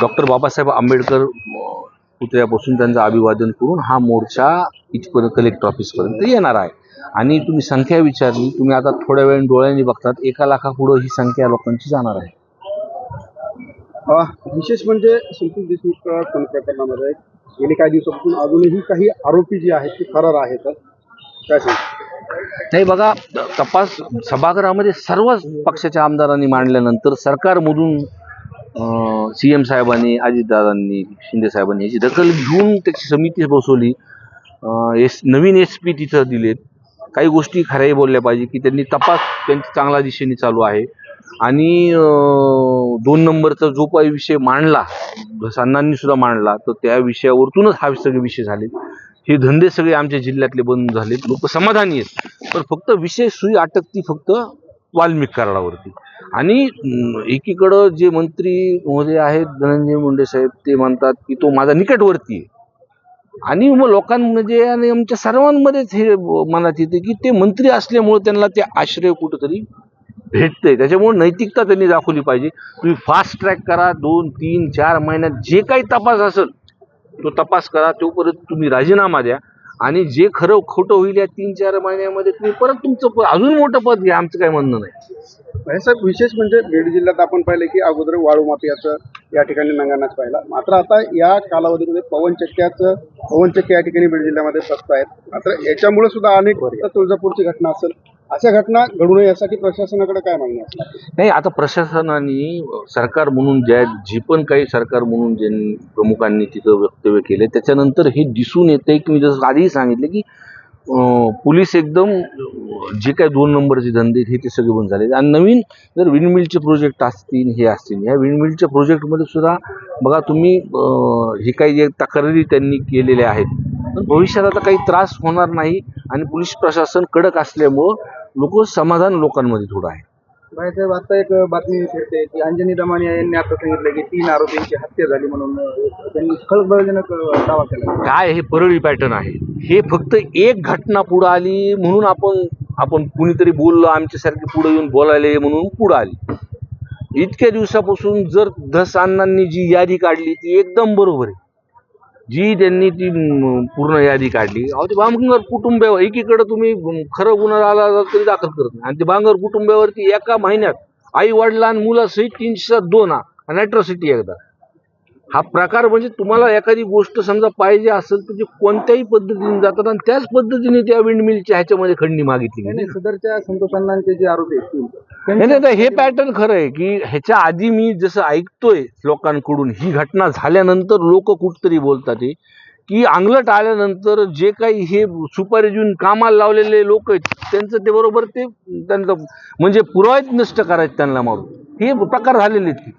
Doctor Babasaheb Ambedkar पुतळ्यापासून त्यांचं अभिवादन करून हा मोर्चा इथपर्यंत कलेक्टर ऑफिसपर्यंत येणार आहे. आणि तुम्ही संख्या विचारली तुम्ही आता थोड्या वेळ डोळ्यांनी बघतात एका लाखापुढं ही संख्या लोकांची जाणार आहे. विशेष म्हणजे संतोष देशमुख प्रकरणामध्ये गेली काही दिवसापासून अजूनही काही आरोपी जे आहेत ते फरार आहेत. काय? नाही बघा तपास सभागृहामध्ये सर्वच पक्षाच्या आमदारांनी मांडल्यानंतर सरकारमधून सी एम साहेबांनी अजितदादांनी शिंदे साहेबांनी याची दखल घेऊन त्याची समिती बसवली. एस नवीन एस पी तिथं दिलेत. काही गोष्टी खऱ्याही बोलल्या पाहिजे की त्यांनी तपास त्यांची चांगल्या दिशेने चालू आहे. आणि दोन नंबरचा जो काही विषय मांडला अण्णांनी सुद्धा मांडला तर त्या विषयावरतूनच हा सगळे विषय झाले हे धंदे सगळे आमच्या जिल्ह्यातले बंद झालेत. लोक समाधानी आहेत. पण फक्त विषय सुई अटकती फक्त वाल्मिक कराडावरती आणि एकीकडं जे मंत्री महोदय आहेत धनंजय मुंडे साहेब ते म्हणतात की तो माझा निकटवर्ती आहे. आणि मग लोकांमध्ये आणि आमच्या सर्वांमध्येच हे मनात येते की ते मंत्री असल्यामुळे त्यांना ते आश्रय कुठंतरी भेटतंय. त्याच्यामुळे नैतिकता त्यांनी दाखवली पाहिजे. तुम्ही फास्ट ट्रॅक करा दोन तीन चार महिन्यात जे काही तपास असेल तो तपास करा तोपर्यंत तुम्ही राजीनामा द्या. आणि जे खरं खोटं होईल या तीन चार महिन्यामध्ये तुम्ही परत तुमचं अजून मोठं पद घ्या आमचं काही म्हणणं नाही. साहेब विशेष म्हणजे बीड जिल्ह्यात आपण पाहिलं की अगोदर वाळू माफियाचं या ठिकाणी नंगानाच पाहिला. मात्र आता या कालावधीमध्ये पवन चक्क्याचं पवन चक्के या ठिकाणी बीड जिल्ह्यामध्ये सत्ता आहेत. मात्र याच्यामुळे सुद्धा अनेक तुळजापूरची घटना असेल. अशा घटना घडू नये यासाठी प्रशासनाकडे काय मागणी असणार नाही आता प्रशासनाने सरकार म्हणून ज्या जे पण काही सरकार म्हणून ज्यांनी प्रमुखांनी तिथं वक्तव्य केले त्याच्यानंतर हे दिसून येते की मी जसं आधीही सांगितले की पोलीस एकदम जे काही दोन नंबरचे धंदे हे ते सगळे बंद झाले आणि नवीन जर विंडमिलचे प्रोजेक्ट असतील हे असतील ह्या विंडमिलच्या प्रोजेक्टमध्ये सुद्धा बघा तुम्ही हे काही जे तक्रारी त्यांनी केलेल्या आहेत पण भविष्यात आता काही त्रास होणार नाही आणि पोलीस प्रशासन कडक असल्यामुळं लोक समाधान लोकांमध्ये थोडं आहे. आता एक बातमी फिरते की अंजनी दमानी यांनी आता सांगितलं की तीन आरोपींची हत्या झाली म्हणून त्यांनी खळबळजनक दावा केला. काय हे परळी पॅटर्न आहे? हे फक्त एक घटना पुढं आली म्हणून आपण आपण कुणीतरी बोललं आमच्यासारखे पुढे येऊन बोलायले म्हणून पुढं आली. इतक्या दिवसापासून जर धस अण्णांनी जी यादी काढली ती एकदम बरोबर आहे. जी त्यांनी ती पूर्ण यादी काढली अहो ते बांगर कुटुंबावर एकीकडे तुम्ही खरं गुन्हा आला तरी दाखल करत नाही. आणि ते बांगर कुटुंबावरती एका महिन्यात आई वडिलां मुलासहित तीनशे दोन हा आणि अॅट्रॉसिटी एकदा. हा प्रकार म्हणजे तुम्हाला एखादी गोष्ट समजा पाहिजे असेल तर ते कोणत्याही पद्धतीने जातात आणि त्याच पद्धतीने त्या विंडमिलच्या ह्याच्यामध्ये खंडणी मागितली सदरच्या संतोष अण्णांचे जे आरोपी आहेत हे पॅटर्न खरं आहे की ह्याच्या आधी मी जसं ऐकतोय लोकांकडून ही घटना झाल्यानंतर लोक कुठतरी बोलतात की अंगलट आल्यानंतर जे काही हे सुपारी देऊन कामाला लावलेले लोक आहेत त्यांचं ते बरोबर ते त्यांचं म्हणजे पुरावेच नष्ट करायचे त्यांना मारून. हे प्रकार झालेले आहेत.